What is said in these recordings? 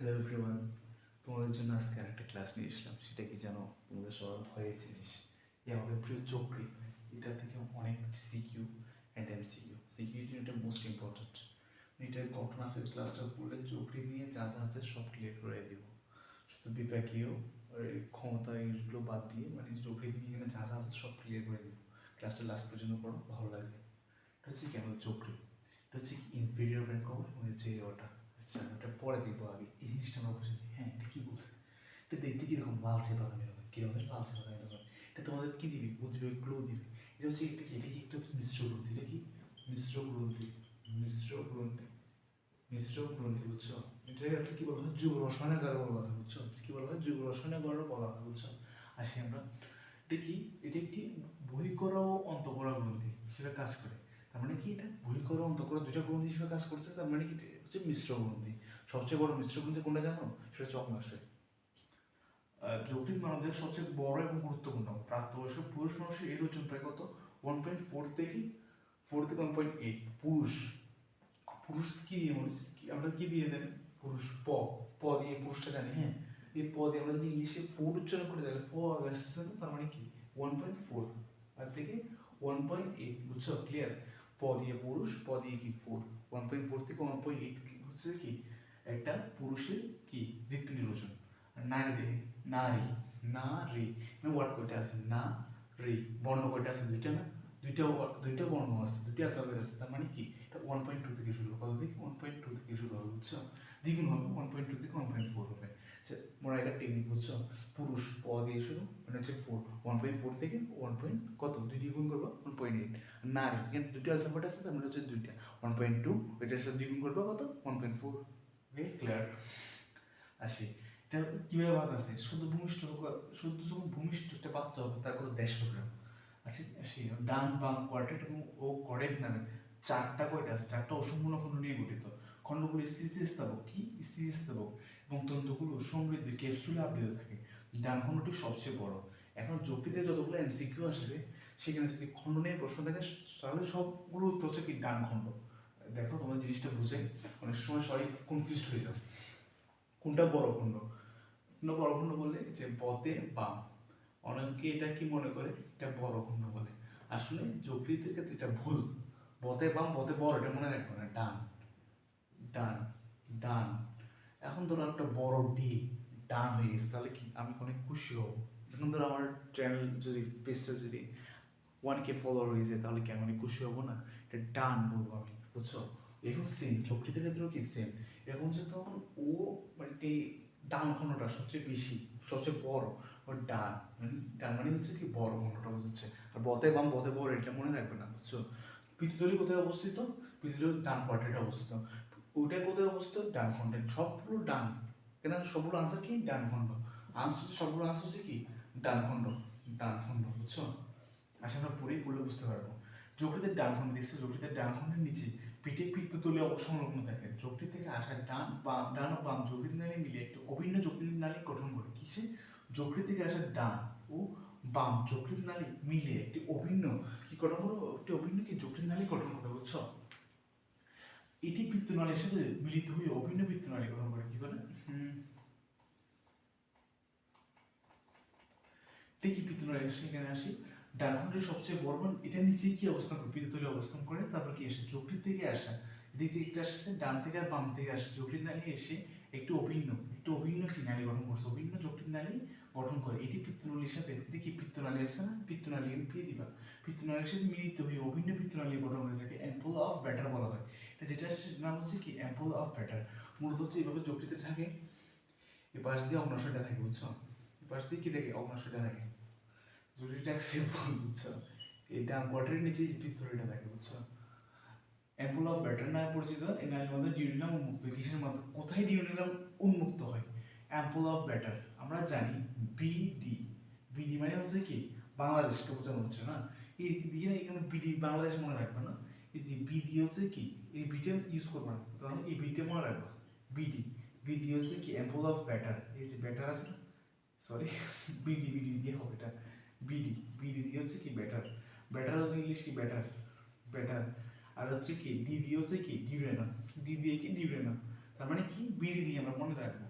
Hello everyone তোমাদের জন্য আজকে আরেকটা ক্লাস নিয়ে এসলাম সেটা কি জানো? তোমাদের সবার ভয়ের জিনিস। এই আমাদের প্রিয় চক্রি। এটা থেকে অনেক CQ and M CQ CQ জন্য এটা মোস্ট ইম্পর্ট্যান্ট এটার ঘটনা আছে ক্লাসটা পড়লে চক্রি নিয়ে যা যা আছে সব ক্লিয়ার করে দেব। শুধু বিপাকীয় ক্ষমতা এইগুলো বাদ দিয়ে মানে চক্রি নিয়ে এখানে যা যা আছে সব ক্লিয়ার করে দেবো। ক্লাসটা লাস্ট পর্যন্ত পড়ো, ভালো লাগবে। এটা হচ্ছে কি আমাদের চক্রি? এটা হচ্ছে ইনফিরিয়র ব্যাংক এবং হচ্ছে ওটা আচ্ছা ওটা পরে দেখব আগে। এই জিনিসটা আমরা বুঝে। হ্যাঁ এটা কী বলছে? এটা দেখতে কীরকম লালচে বাদামি হবে কীরকম লালচে বাদামি হবে এটা তোমাদের কী দিবে? বুঝবে ক্লো দিবে? এটা হচ্ছে এটা কি? এটা কি একটা হচ্ছে মিশ্র গ্রন্থি? এটা কি? মিশ্র গ্রন্থি। মিশ্র গ্রন্থি। মিশ্র গ্রন্থি, বুঝছ? এটা একটা কি বলা হয়? যুব রসায়নাগার বলা হয়, বুঝছ? কি বলা হয়? যুব রসায়নাগার বলা হয়, বুঝছ? আসি আমরা। এটা কি? এটা একটি বহিকরা ও অন্তকরা গ্রন্থি হিসেবে কাজ করে। তার মানে কি এটা? বহিকরা অন্তকরা দুইটা গ্রন্থি হিসেবে কাজ করছে, তার মানে কি? হচ্ছে মিশ্র গ্রন্থি। সবচেয়ে বড় মিশ্র গ্রন্থি কোনটা জানো? সেটা আহ, যৌক্তিক মানবদের সবচেয়ে বড় এবং গুরুত্বপূর্ণ প্রাপ্তবয়স্ক পুরুষ মানুষের এর ওজন প্রায় কত? ওয়ান পয়েন্ট ফোর থেকে ফোর থেকে ওয়ান পয়েন্ট এইট পুরুষ। পুরুষ কি দিয়ে মনে আমরা কি দিয়ে জানি? পুরুষ প প দিয়ে পুরুষটা জানি হ্যাঁ? এই প দিয়ে আমরা যদি ইংলিশে ফোর উচ্চারণ করে তাহলে ফ আসছে তার মানে কি? ওয়ান পয়েন্ট ফোর আর থেকে ওয়ান পয়েন্ট এইট বুঝছ? ক্লিয়ার প দিয়ে পুরুষ প দিয়ে কি ফোর ওয়ান পয়েন্ট ফোর থেকে ওয়ান পয়েন্ট এইট হচ্ছে কি? একটা পুরুষের কি? ওজন আর নারী নারী। নারী। মানে ওয়ার্ড কয়টা আছে? না রি বর্ণ কয়টা আছে? দুইটা না? দুইটা দুইটা বর্ণ আছে। দুইটা অ্যালফাবেট আছে। তার মানে কি? এটা ওয়ান পয়েন্ট টু থেকে শুরু হবে। কত থেকে ওয়ান পয়েন্ট টু থেকে শুরু হবে, বুঝছ? দ্বিগুণ হবে। ওয়ান পয়েন্ট টু থেকে ওয়ান পয়েন্ট ফোর হবে। মোরা একটা টেকনিক বুঝছ? পুরুষ প দিয়ে শুরু মানে হচ্ছে ফোর ওয়ান পয়েন্ট ফোর থেকে ওয়ান পয়েন্ট কত? দুই দ্বিগুণ করব ওয়ান পয়েন্ট এইট নারী এখানে দুটো অ্যালফাবেট আছে তার মানে হচ্ছে দুইটা। ওয়ান পয়েন্ট টু ওইটা সাথে দ্বিগুণ করব কত? One point four very clear আসি। এটা কীভাবে ভাগ আছে? শুধু ভূমিষ্ঠ শুধু যখন ভূমিষ্ঠ একটা বাচ্চা হবে তার কত? দেড়শো গ্রাম। আচ্ছা আসি ডান বাম কোয়ার্টেট এবং ও করেক্ট নামে চারটা কয়টা আছে চারটা অসম্পূর্ণ খণ্ড নিয়ে গঠিত। খণ্ডগুলো স্থিতিস্থাপক কি? স্থিতিস্থাপক এবং তন্তুগুলো সমৃদ্ধ ক্যাপসুলে আবৃত থাকে। ডান খণ্ডটি সবচেয়ে বড়। এখন যুক্তিতে যতগুলো এমসিকিউ আসবে, সেখানে যদি খণ্ড নিয়ে প্রশ্ন থাকে, তাহলে সবগুলো উত্তর হচ্ছে কি ডান খণ্ড। দেখো, তোমার জিনিসটা বুঝে অনেক সময় সবাই কনফিউজড হয়ে যাও। কোনটা বড় খণ্ড? কোনটা বড় খণ্ড বলে যে বতে বাম অনেকে এটা কি মনে করে? এটা বড় খণ্ড বলে। আসলে যকৃতের ক্ষেত্রে এটা ভুল। বতে বাম বতে বড়, এটা মনে রাখবে না, ডান। ডান ডান। এখন ধরো একটা বড় ডি ডান হয়ে গেছে, তাহলে কি? আমি অনেক খুশি হব। এখন ধরো আমার চ্যানেল যদি পেজটা যদি ওয়ান কে ফলোয়ার হয়ে যায়, তাহলে কি আমি অনেক খুশি হব না? এটা ডান বলব আমি, বুঝছ? এখন সেম চকরিতের ক্ষেত্রেও কি সেম এখন হচ্ছে তখন ও মানে ডান খণ্ডটা সবচেয়ে বেশি, সবচেয়ে বড়, ও ডান। মানে ডান মানে হচ্ছে কি বড় খণ্ডটা বুঝছে? আর বতে বাম, বতে বড় এটা মনে রাখবে না, বুঝছ? পিতুতলি কোথায় অবস্থিত? পিতুতলি ডান কোয়ার্টারে অবস্থিত। ওইটা কোথায় অবস্থিত, ডান খণ্ডে সবগুলো ডান। কেন সবগুলো আনসার কি? ডান খণ্ড। আনসার সবগুলো আনসার হচ্ছে কি? ডান খণ্ড। ডান খণ্ড, বুঝছ? আচ্ছা আমরা পড়েই পড়লে বুঝতে পারব। যকৃতের ডান খণ্ড দেখছ, যকৃতের ডান খণ্ডের নিচে পিঠে পিত্ততলে সংলগ্ন থাকে। যকৃত থেকে আসা ডান বাম, ডান ও বাম যকৃত নালী মিলে একটি অভিন্ন যকৃত নালী গঠন করে। কিসে? যকৃত থেকে আসা ডান ও বাম যকৃত নালী মিলে একটি অভিন্ন কি গঠন করো? একটি অভিন্ন কি? যকৃত নালী গঠন করে, বুঝছ? এটি পিত্তনালীর সাথে মিলিত হয়ে অভিন্ন পিত্তনালী গঠন করে কি করে? দেখি পিত্ত কি পিত্তনালী সেখানে আসি ডানখণ্ডের সবচেয়ে বড় মান এটা নিচে কি অবস্থান করে? পিত্ততলে অবস্থান করে তারপর কি আসে? যকৃত থেকে আসা। এদিক থেকে একটা আসছে ডান থেকে আর বাম থেকে আসে। যকৃত দাঁড়িয়ে এসে একটু অভিন্ন একটু অভিন্ন কি নালী গঠন করছে, অভিন্ন যকৃত নালী গঠন করে। এটি পিত্তনালীর সাথে দেখি পিত্তনালী আছে না? পিত্তনালী পি দিবা। পিত্তনালীর সাথে মিলিত হয়ে অভিন্ন পিত্তনালী গঠন করে যাকে অ্যাম্পল অফ ব্যাটার বলা হয়। এটা যেটা নাম হচ্ছে কি? অ্যাম্পল অফ ব্যাটার মূলত হচ্ছে এভাবে যকৃতে থাকে। এ পাশ দিয়ে অগ্নাশয়টা থাকে, বুঝছ? এ পাশ দিয়ে কি থাকে অগ্নাশয়টা থাকে। জুরিটা সিম্পল বুঝছ? এই ডান নিচে পিত্তনালীটা থাকে, বুঝছ? অ্যাম্পল ব্যাটার নামে পরিচিত এই নারীর মধ্যে ডিউরিনাম উন্মুক্ত হয় কিসের মধ্যে? কোথায় ডিউরিনাম উন্মুক্ত হয়? অ্যাম্পল ব্যাটার আমরা জানি বিডি বিডি মানে হচ্ছে কি? বাংলাদেশকে বোঝানো হচ্ছে, না? এই দিকে এখানে বিডি বাংলাদেশ মনে রাখবে না। এই বিডি হচ্ছে কি? এই বিটে ইউজ করবে না। তাহলে এই বিটে মনে রাখবা। বিডি বিডি হচ্ছে কি? অ্যাম্পল অফ ব্যাটার এই যে ব্যাটার আছে না? সরি বিডি বিডি দিয়ে হবে এটা। বিডি বিডি দিয়ে হচ্ছে কি? ব্যাটার ব্যাটার হচ্ছে ইংলিশ কি? ব্যাটার ব্যাটার আর হচ্ছে কি, ডি হচ্ছে কি, ডিউরেনাম। ডি দিয়ে কি, ডিউরেনাম। তার মানে কি? বিড়ি দিয়ে আমরা মনে রাখব।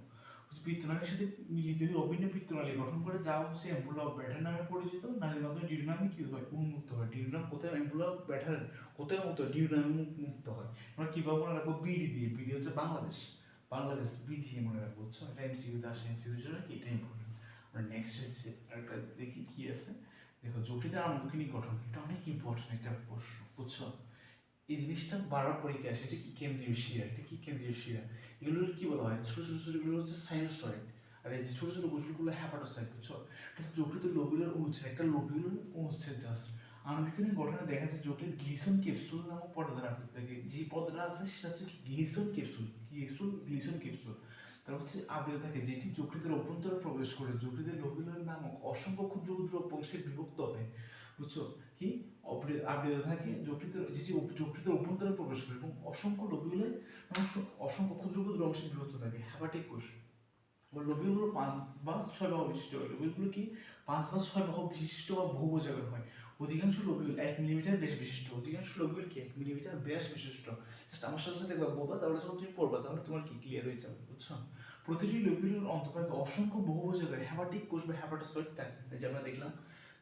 হচ্ছে পিত্তনালীর সাথে মিলিত হয়ে অভিন্ন পিত্তনালী গঠন করে যা হচ্ছে অফ ব্যাটার নামে পরিচিত। নালীর মাধ্যমে ডিউনামি কি হয়? উন্মুক্ত হয়। ডিউনাম কোথায়? অ্যাম্পুলা অফ ব্যাটার কোথায় হয়? ডিউনামি মুক্ত হয়। আমরা কীভাবে মনে রাখব? বিডি দিয়ে। বিডি হচ্ছে বাংলাদেশ। বাংলাদেশ বিডি মনে রাখব, বুঝছ? এটা এমসিকিউতে আসে। এমসিকিউর জন্য কি? এটা ইম্পর্টেন্ট আমরা নেক্সট হচ্ছে একটা দেখি কি আছে। দেখো জটিলের আনুষ্ঠানিক গঠন। এটা অনেক ইম্পর্টেন্ট একটা প্রশ্ন, বুঝছ? এই জিনিসটা বারবার পরীক্ষা আসে, এটা কি কেন্দ্রীয় শিরা? এটা কি কেন্দ্রীয় শিরা? এগুলোর কি বলা হয়? ছোট ছোট ছোটগুলো হচ্ছে সাইনোসয়েড আর এই যে ছোট ছোট কোষগুলো হ্যাপাটোসাইড বুঝছ? এটা হচ্ছে যকৃত লোবিউলার অনুচ্ছেদ একটা লোবিউলার অনুচ্ছেদ জাস্ট আণবিকের গঠনে দেখা যাচ্ছে জটিল গ্লিসন ক্যাপসুল নামক দ্বারা আবৃত থাকে যে পদটা আছে, সেটা হচ্ছে Glisson capsule capsule Glisson capsule তার হচ্ছে আবৃত থাকে, যেটি যকৃতের অভ্যন্তরে প্রবেশ করে, যকৃতের লোবিউলার নামক অসংখ্য ক্ষুদ্র ক্ষুদ্র অংশে বিভক্ত হয়, বুঝছ? কি? আবৃত থাকে যকৃতের যেটি যকৃতের অভ্যন্তরে প্রবেশ করে এবং অসংখ্য লোবিউলে অসংখ্য ক্ষুদ্র ক্ষুদ্র অংশে বিভক্ত থাকে। হ্যাপাটিক কোষ। লোবিউলগুলো পাঁচ বা ছয় বাহু বিশিষ্ট হয়। লোবিউলগুলো কি পাঁচ বা ছয় বাহু বিশিষ্ট বা বহুভুজাকার হয়? অধিকাংশ লোবিউল এক মিলিমিটার বেশ বিশিষ্ট। অধিকাংশ লোবিউল কি এক মিলিমিটার ব্যাস বিশিষ্ট? জাস্ট আমার সাথে সাথে একবার বলবা, তাহলে যখন তুমি পড়বা, তাহলে তোমার কি ক্লিয়ার হয়ে যাবে, বুঝছ? প্রতিটি লোবিউলের অন্তর্ভাগে অসংখ্য বহুভুজাকার হ্যাপাটিক কোষ বা হ্যাপাটোসয়েড থাকে যে আমরা দেখলাম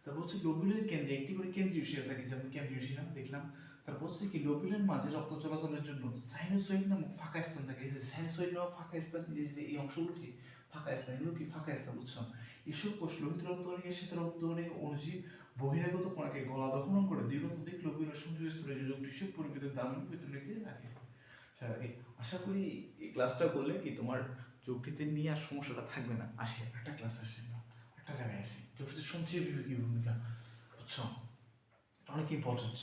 তারপর হচ্ছে লোবিউলের কেন্দ্রে একটি করে কেন্দ্রীয় শিরা থাকে যেমন কেন্দ্রীয় শিরা দেখলাম। তারপর হচ্ছে কি লোবিউলের মাঝে রক্ত চলাচলের জন্য সাইনোসয়েড নামক ফাঁকা স্থান থাকে। এই যে সাইনোসয়েড নামক ফাঁকা স্থান এই যে এই অংশগুলো কি ফাঁকা স্থান এগুলো কি ফাঁকা স্থান বুঝছ? এসব কোষ লোহিত রক্ত নিয়ে শ্বেত রক্ত নিয়ে অনুজীব বহিরাগত কণাকে গলা দখল করে দীর্ঘদিক লোবিউলের সংযোগ স্তরে যোজক টিস্যু পরিমিত ভিতরে রেখে রাখে। আচ্ছা, আশা করি এই ক্লাসটা করলে কি তোমার যকৃতে নিয়ে আর সমস্যাটা থাকবে না? আসে একটা ক্লাস আসে। না একটা জায়গায় আসে যকৃতের সঞ্চয় বিবেকী ভূমিকা বুঝছ অনেক ইম্পর্টেন্ট